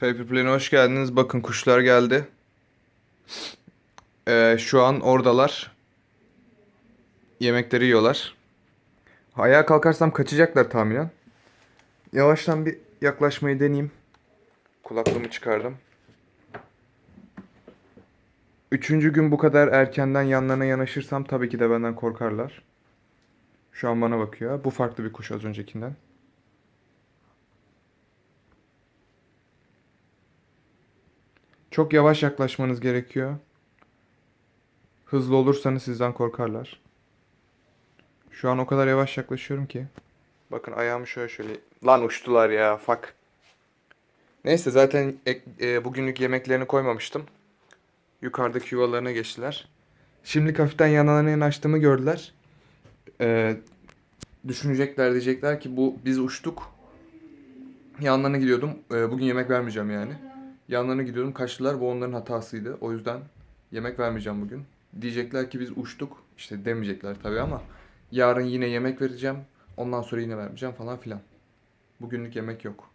Paper Plane'e hoş geldiniz. Bakın kuşlar geldi. Ee, şu an oradalar. Yemekleri yiyorlar. Ayağa kalkarsam kaçacaklar tahminen. Yavaştan bir yaklaşmayı deneyeyim. Kulaklığımı çıkardım. Üçüncü gün bu kadar erkenden yanlarına yanaşırsam tabii ki de benden korkarlar. Şu an bana bakıyor. Bu farklı bir kuş az öncekinden. Çok yavaş yaklaşmanız gerekiyor. Hızlı olursanız sizden korkarlar. Şu an o kadar yavaş yaklaşıyorum ki. Bakın ayağımı şöyle şöyle. Lan uçtular ya fuck. Neyse zaten ek- e, bugünlük yemeklerini koymamıştım. Yukarıdaki yuvalarına geçtiler. Şimdilik hafiften yanlarına yanaştığımı gördüler. Ee, düşünecekler diyecekler ki bu biz uçtuk. Yanlarına gidiyordum. Ee, bugün yemek vermeyeceğim yani. Yanlarına gidiyordum kaçtılar. Bu onların hatasıydı. O yüzden yemek vermeyeceğim bugün. Diyecekler ki biz uçtuk. İşte demeyecekler tabii ama yarın yine yemek vereceğim. Ondan sonra yine vermeyeceğim falan filan. Bugünlük yemek yok.